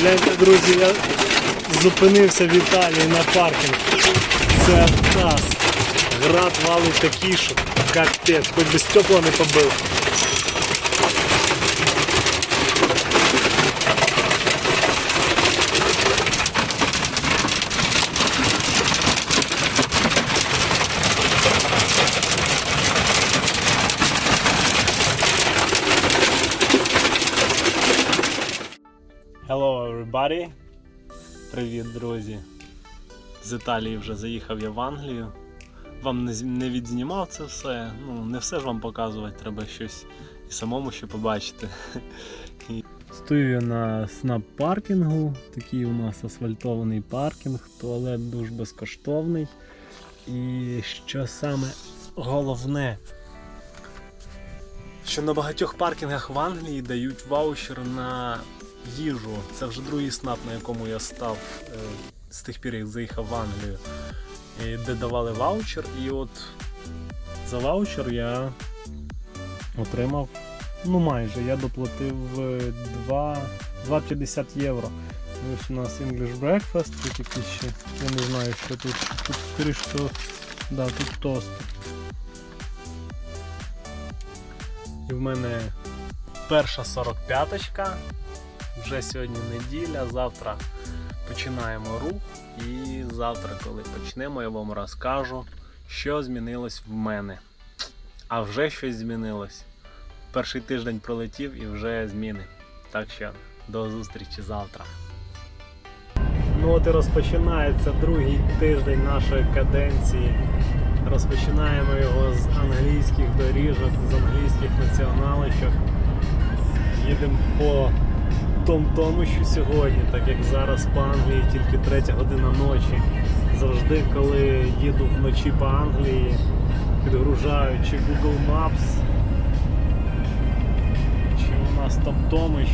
Гляньте, друзі, я зупинився в Італії на паркінг. Це нас. Град валить такий, що капець, хоч би стекла не побив. Hello! Привіт, друзі! З Італії вже заїхав я в Англію. Вам не, відзнімав це все. Ну, не все ж вам показувати, треба щось і самому ще побачити. Стою я на снап паркінгу. Такий у нас асфальтований паркінг, туалет дуже безкоштовний. І що саме головне, що на багатьох паркінгах в Англії дають ваучер на їжу. Це вже другий снап, на якому я став е, з тих пір, як заїхав в Англію. Де давали ваучер, і от за ваучер я отримав, ну майже, я доплатив е, 2 2,50 євро. Ось у нас English Breakfast, тут якісь ще, я не знаю, що тут. Тут скоріш, що да, тут тост. І в мене перша 45-очка. Вже сьогодні неділя, завтра починаємо рух. І завтра, коли почнемо, я вам розкажу, що змінилось в мене. А вже щось змінилось. Перший тиждень пролетів і вже зміни. Так що до зустрічі завтра. Ну от і розпочинається другий тиждень нашої каденції. Розпочинаємо його з англійських доріжок, з англійських націоналищок. Їдемо по тому, що сьогодні, так як зараз по Англії тільки третя година ночі. Завжди, коли їду вночі по Англії, підгружаю чи Google Maps, чи у нас Томтомич,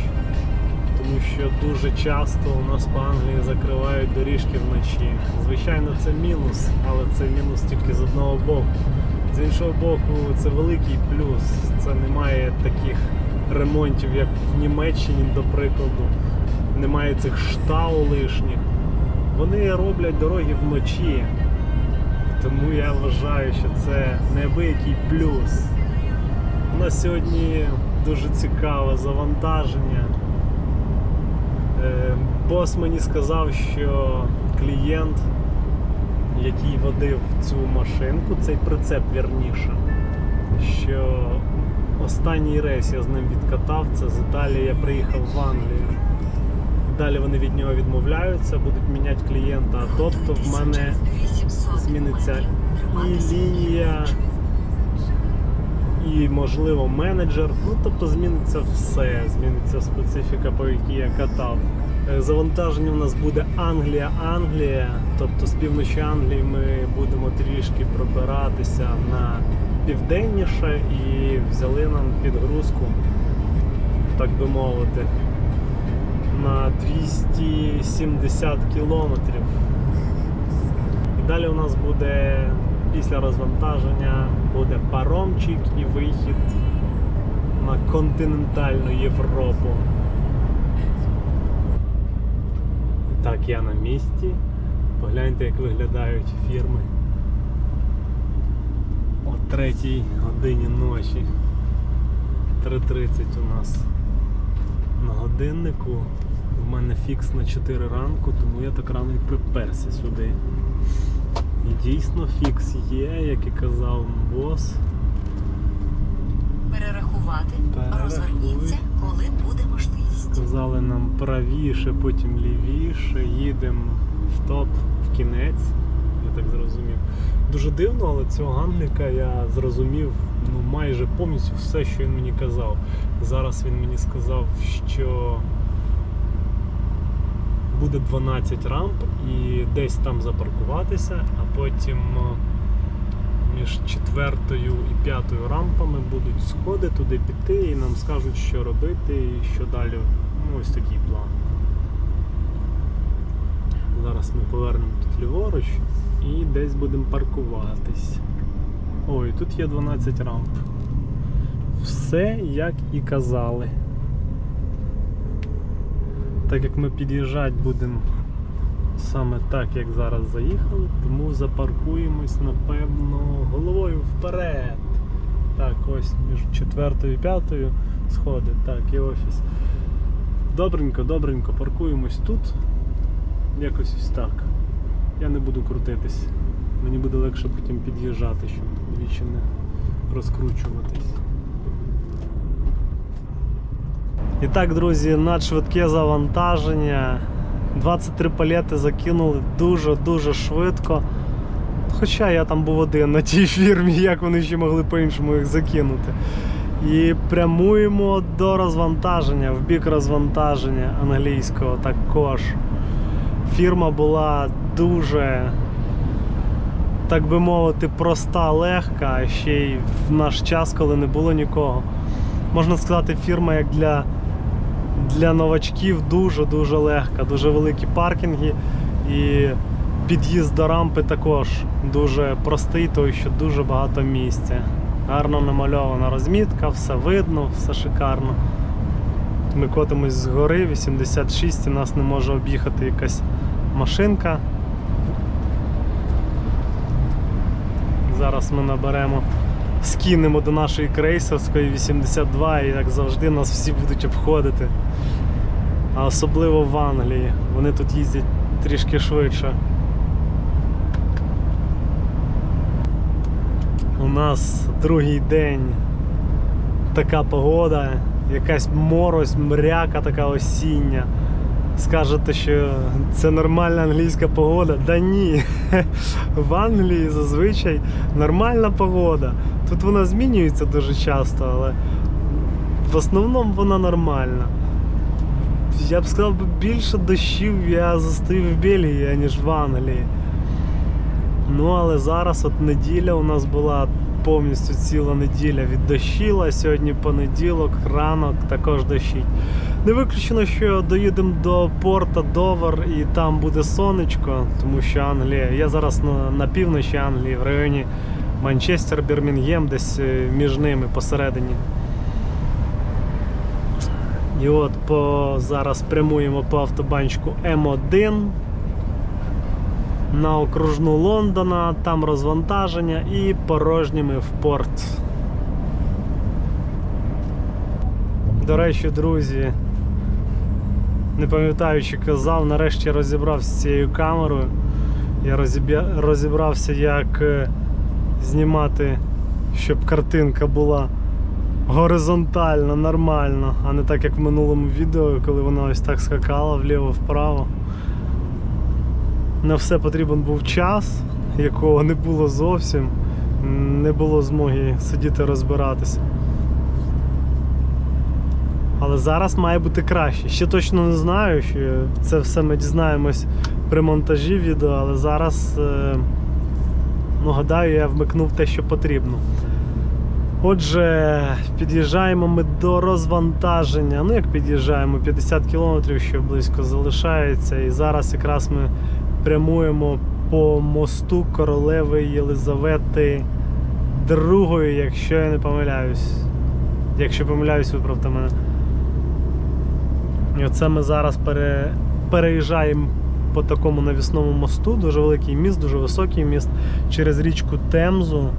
тому що дуже часто у нас по Англії закривають доріжки вночі. Звичайно, це мінус, але це мінус тільки з одного боку. З іншого боку, це великий плюс. Це немає таких ремонтів, як в Німеччині, до прикладу. Немає цих штау лишніх. Вони роблять дороги вночі. Тому я вважаю, що це неабиякий плюс. У нас сьогодні дуже цікаве завантаження. Е, Бос мені сказав, що клієнт, який водив цю машинку, цей прицеп вірніше, що останній рейс я з ним відкатав, це з Італії я приїхав в Англію. Далі вони від нього відмовляються, будуть міняти клієнта. Тобто в мене зміниться і лінія, і, можливо, менеджер. Ну, тобто зміниться все, зміниться специфіка, по якій я катав. Е, Завантаження у нас буде Англія-Англія. Тобто з півночі Англії ми будемо трішки пробиратися на південніше і взяли нам підгрузку, так би мовити, на 270 кілометрів. І далі у нас буде після розвантаження буде паромчик і вихід на континентальну Європу. Так, я на місці. Погляньте, як виглядають фірми о 3 годині ночі. 3.30 у нас на годиннику. У мене фікс на 4 ранку, тому я так рано і приперся сюди. І дійсно фікс є, як і казав бос. Перерахувати. Перерахуй. Розверніться, коли буде можливість. Сказали нам правіше, потім лівіше, їдемо в топ в кінець. Я так зрозумів. Дуже дивно, але цього гангліка я зрозумів ну, майже повністю все, що він мені казав. Зараз він мені сказав, що буде 12 рамп і десь там запаркуватися, а потім е, між четвертою і п'ятою рампами будуть сходи туди піти і нам скажуть, що робити і що далі. Ну, ось такий план. Зараз ми повернемо тут ліворуч і десь будемо паркуватись. Ой, тут є 12 рамп. Все як і казали. Так як ми під'їжджати будемо саме так, як зараз заїхали, тому запаркуємось, напевно, головою вперед. Так, ось між четвертою і п'ятою сходи, так, і офіс. Добренько, добренько, паркуємось тут. Якось ось так. Я не буду крутитись. Мені буде легше потім під'їжджати, щоб двічі не розкручуватись. І так, друзі, надшвидке завантаження. 23 палети закинули дуже-дуже швидко. Хоча я там був один на тій фірмі, як вони ще могли по-іншому їх закинути. І прямуємо до розвантаження, в бік розвантаження англійського також. Фірма була дуже, так би мовити, проста, легка, ще й в наш час, коли не було нікого. Можна сказати, фірма як для, для новачків дуже-дуже легка, дуже великі паркінги і під'їзд до рампи також дуже простий, тому що дуже багато місця. Гарно намальована розмітка, все видно, все шикарно. Ми котимось з гори 86 і нас не може об'їхати якась машинка. Зараз ми наберемо, скинемо до нашої крейсерської 82 і як завжди нас всі будуть обходити. А особливо в Англії. Вони тут їздять трішки швидше. У нас другий день така погода, якась морось, мряка така осіння. Скажете, що це нормальна англійська погода? Да ні. В Англії зазвичай нормальна погода. Тут вона змінюється дуже часто, але в основному вона нормальна. Я б сказав, більше дощів я застив в Бельгії, ніж в Англії. Ну, але зараз от неділя у нас була повністю ціла неділя віддощила. Сьогодні понеділок, ранок також дощить. Не виключено, що доїдемо до порта Довер і там буде сонечко, тому що Англія. Я зараз на, на півночі Англії, в районі Манчестер, Бірмінгем, десь е, між ними посередині. І от по, зараз прямуємо по автобанчику М1 на окружну Лондона, там розвантаження і порожніми в порт. До речі, друзі, не пам'ятаю, чи казав, нарешті розібрався з цією камерою. Я розібрався, як е, знімати, щоб картинка була горизонтально, нормально, а не так, як в минулому відео, коли вона ось так скакала вліво-вправо. На все потрібен був час, якого не було зовсім. Не було змоги сидіти розбиратися. Але зараз має бути краще. Ще точно не знаю, що це все ми дізнаємось при монтажі відео, але зараз, е, ну, гадаю, я вмикнув те, що потрібно. Отже, під'їжджаємо ми до розвантаження. Ну, як під'їжджаємо, 50 кілометрів, що близько залишається. І зараз якраз ми прямуємо по мосту королеви Єлизавети II, якщо я не помиляюсь. Якщо помиляюсь, виправте мене. І оце ми зараз пере... переїжджаємо по такому навісному мосту. Дуже великий міст, дуже високий міст через річку Темзу.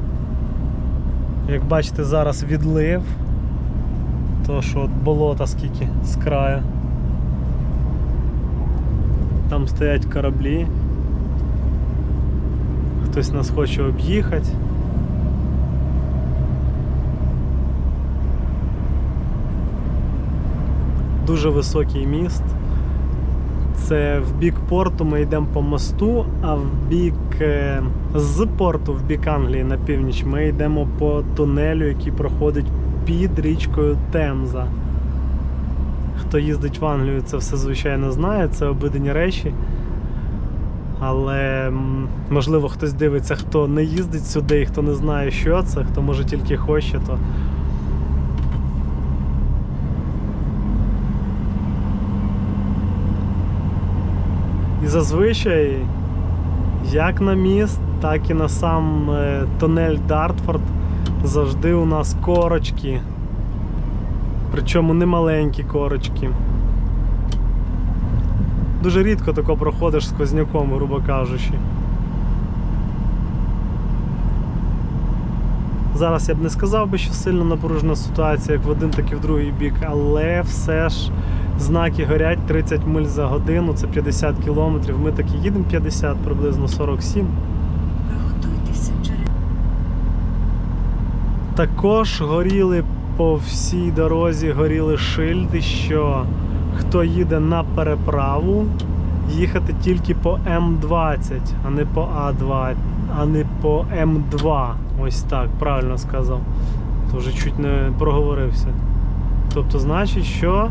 Як бачите, зараз відлив. То що от болота скільки з краю. Там стоять кораблі. Хтось нас хоче об'їхати. Дуже високий міст. Це в бік порту ми йдемо по мосту, а в бік е, з порту, в бік Англії на північ, ми йдемо по тунелю, який проходить під річкою Темза. Хто їздить в Англію, це все звичайно знає, це обидені речі. Але можливо хтось дивиться, хто не їздить сюди і хто не знає, що це, хто може тільки хоче, то І зазвичай, як на міст, так і на сам е, тунель Дартфорд завжди у нас корочки. Причому не маленькі корочки. дуже рідко тако проходиш сквозняком, грубо кажучи. Зараз я б не сказав би, що сильно напружена ситуація, як в один, так і в другий бік, але все ж знаки горять 30 миль за годину, це 50 кілометрів. Ми таки їдемо 50, приблизно 47. Приготуйтеся через Також горіли по всій дорозі горіли шильди, що хто їде на переправу, їхати тільки по М20, а не по А2, а не по М2. Ось так, правильно сказав. То вже чуть не проговорився. Тобто, значить, що?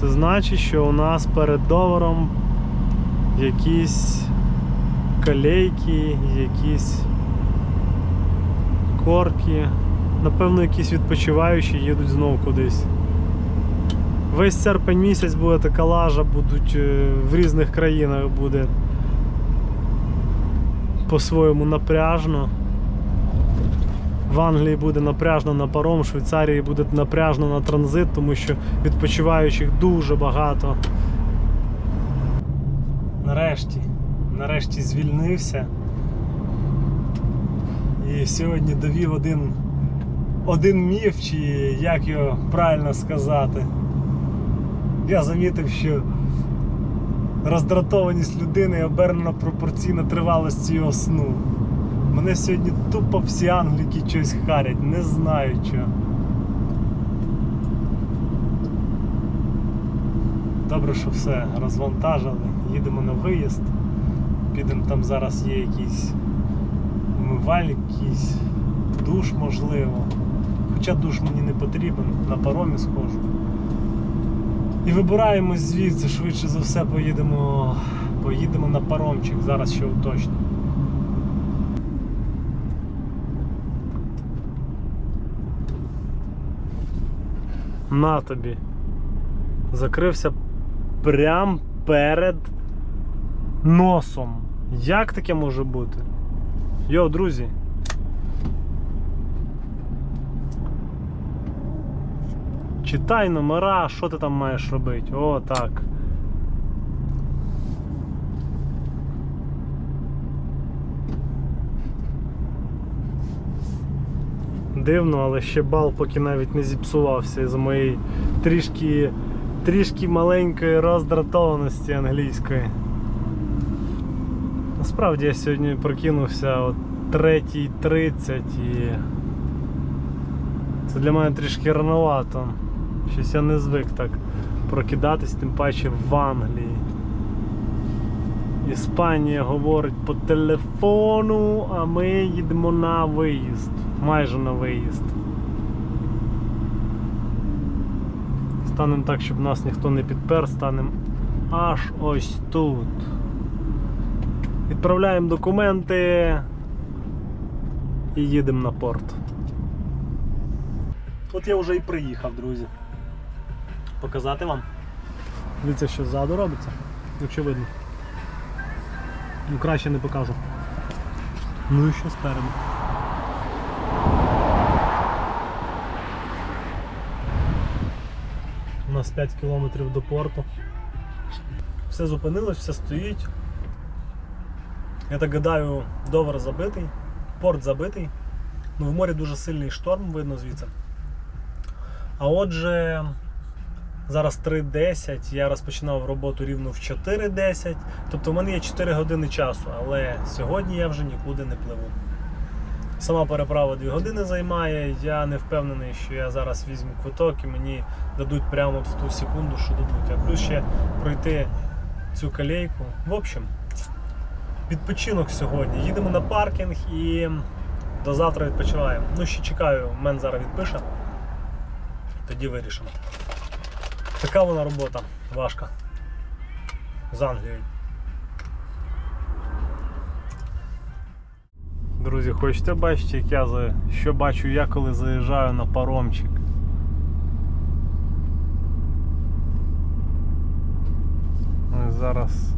Це значить, що у нас перед довером якісь колейки, якісь корки. Напевно, якісь відпочиваючі їдуть знову кудись. Весь серпень місяць буде така лажа, будуть е, в різних країнах буде по-своєму напряжно. В Англії буде напряжно на паром, в Швейцарії буде напряжно на транзит, тому що відпочиваючих дуже багато. Нарешті, нарешті звільнився. І сьогодні довів один, один міф, чи як його правильно сказати. Я замітив, що роздратованість людини обернена пропорційно тривалості його сну. Мене сьогодні тупо всі англіки щось харять, не знаю чого. Добре, що все розвантажили. Їдемо на виїзд. Підемо там зараз є якийсь умивальник, якийсь душ можливо. Хоча душ мені не потрібен, на паромі схожу. І вибираємось звідси, швидше за все поїдемо, поїдемо на паромчик, зараз ще уточню. На тобі. Закрився прям перед носом. Як таке може бути? Йо, друзі. Читай номера, що ти там маєш робити. О, так. Дивно, але ще бал поки навіть не зіпсувався із моєї трішки, трішки маленької роздратованості англійської. Насправді я сьогодні прокинувся о 3.30 і це для мене трішки рановато. Щось я не звик так прокидатись, тим паче в Англії. Іспанія говорить по телефону, а ми їдемо на виїзд. Майже на виїзд. Станемо так, щоб нас ніхто не підпер, станемо аж ось тут. Відправляємо документи і їдемо на порт. От я вже і приїхав, друзі. Показати вам. Дивіться, що ззаду робиться, якщо видно. Ну краще не покажу. Ну і що спереду. Нас 5 кілометрів до порту. Все зупинилось, все стоїть. Я так гадаю, довар забитий, порт забитий. Ну, в морі дуже сильний шторм, видно звідси. А отже, зараз 3.10, я розпочинав роботу рівно в 4.10. Тобто в мене є 4 години часу, але сьогодні я вже нікуди не пливу. Сама переправа 2 години займає. Я не впевнений, що я зараз візьму квиток і мені дадуть прямо от в ту секунду, що дадуть. А плюс ще пройти цю калейку. В общем, відпочинок сьогодні. Їдемо на паркінг і до завтра відпочиваємо. Ну, ще чекаю, мен зараз відпише. Тоді вирішимо. Така вона робота важка. З Англією. Друзі, хочете бачити, як я за... що бачу я, коли заїжджаю на паромчик? Ось зараз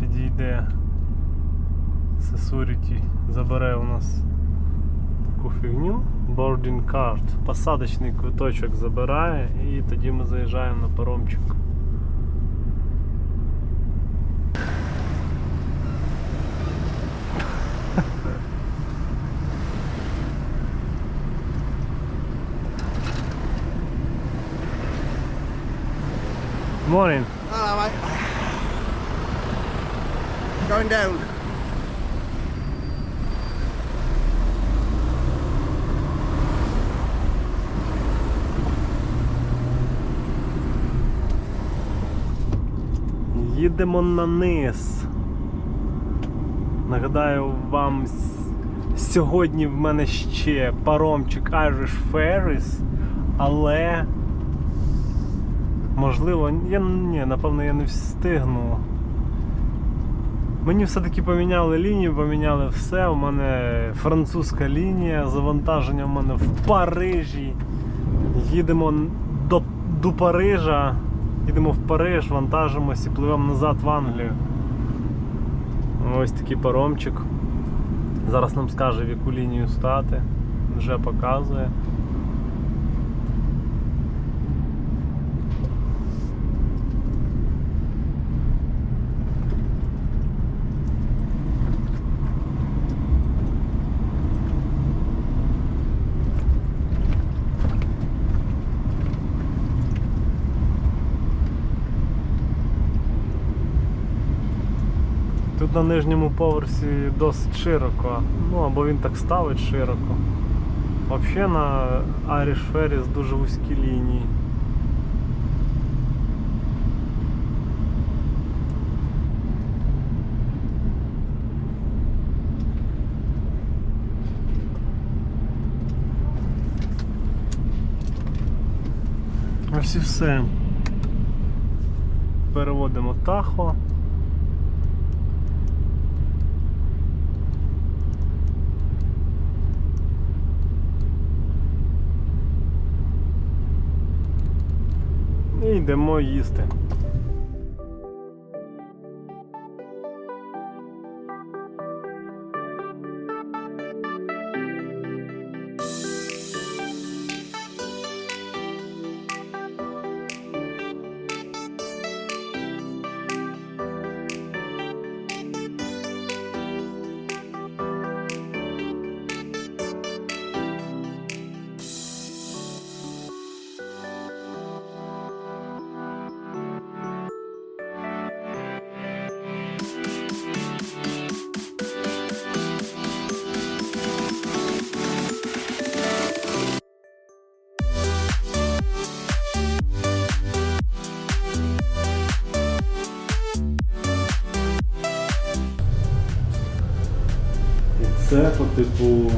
підійде Security, забере у нас таку фігню. Boarding card. Посадочний квиточок забирає і тоді ми заїжджаємо на паромчик. Їдемо на низ. Нагадаю вам, сьогодні в мене ще паромчик Irish Ferries, але можливо, я ні, напевно, я не встигну. Мені все-таки поміняли лінію, поміняли все. У мене французька лінія, завантаження у мене в Парижі. Їдемо до, до Парижа. Їдемо в Париж, вантажимось і пливемо назад в Англію. Ось такий паромчик. Зараз нам скаже, в яку лінію стати. Вже показує. На нижньому поверсі досить широко. Ну або він так ставить широко. Взагалі на Irish Ferries дуже вузькі лінії. Ось і все. Переводимо тахо. Йдемо їсти. це по типу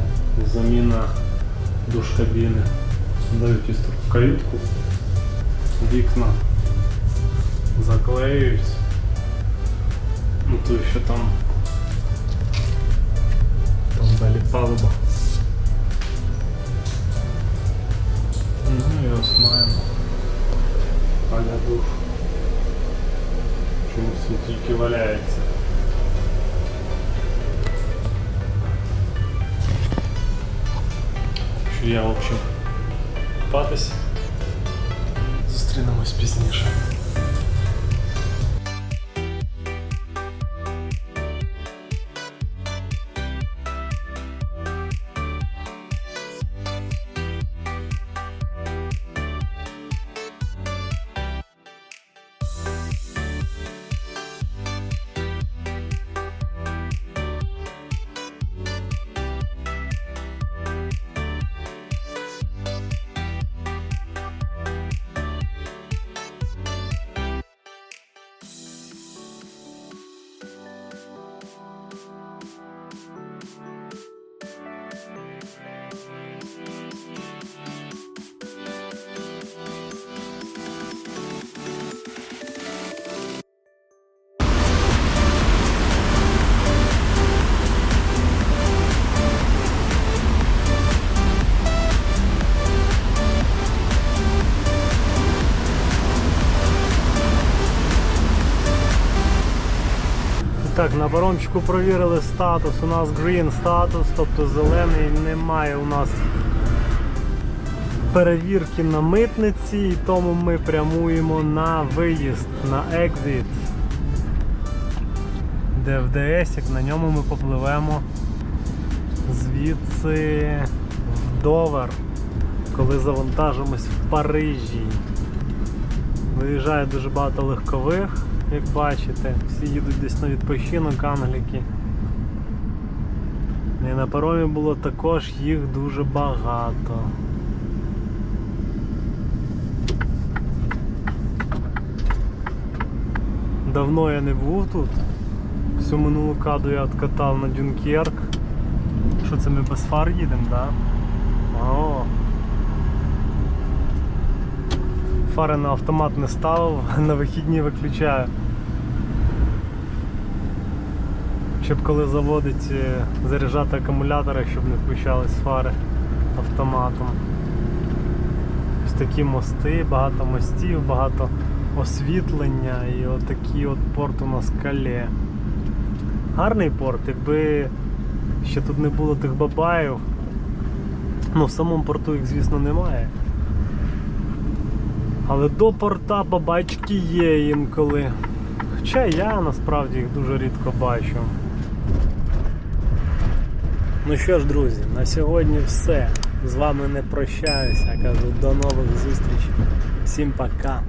заміна душкабіни. Дають ось таку калітку, вікна заклеюють. Ну то що там. Там далі палуба. Ну і ось маємо. Аля душ. Чомусь він тільки валяється. Я, в общем, Патись. Зустрінемось пізніше. Так, на барончику провірили статус. У нас green статус, тобто зелений, немає у нас перевірки на митниці, і тому ми прямуємо на виїзд, на exit. Де в ДС, на ньому ми попливемо звідси в Довер, коли завантажимось в Парижі. Виїжджає дуже багато легкових, як бачите. Всі їдуть десь на відпочинок англіки. І на паромі було також їх дуже багато. Давно я не був тут. Всю минулу каду я откатав на Дюнкерк. Що це ми без фар їдемо? Да? О. Фари на автомат не ставив, на вихідні виключаю. Щоб коли заводить е, заряджати акумулятори, щоб не включались фари автоматом. Ось такі мости, багато мостів, багато освітлення і отакий от порт у нас кале. Гарний порт, якби ще тут не було тих бабаїв. Ну, в самому порту їх, звісно, немає. Але до порта бабайчики є інколи. Хоча я насправді їх дуже рідко бачу. Ну що ж, друзі, на сьогодні все. З вами не прощаюся. Кажу до нових зустрічей. Всім пока.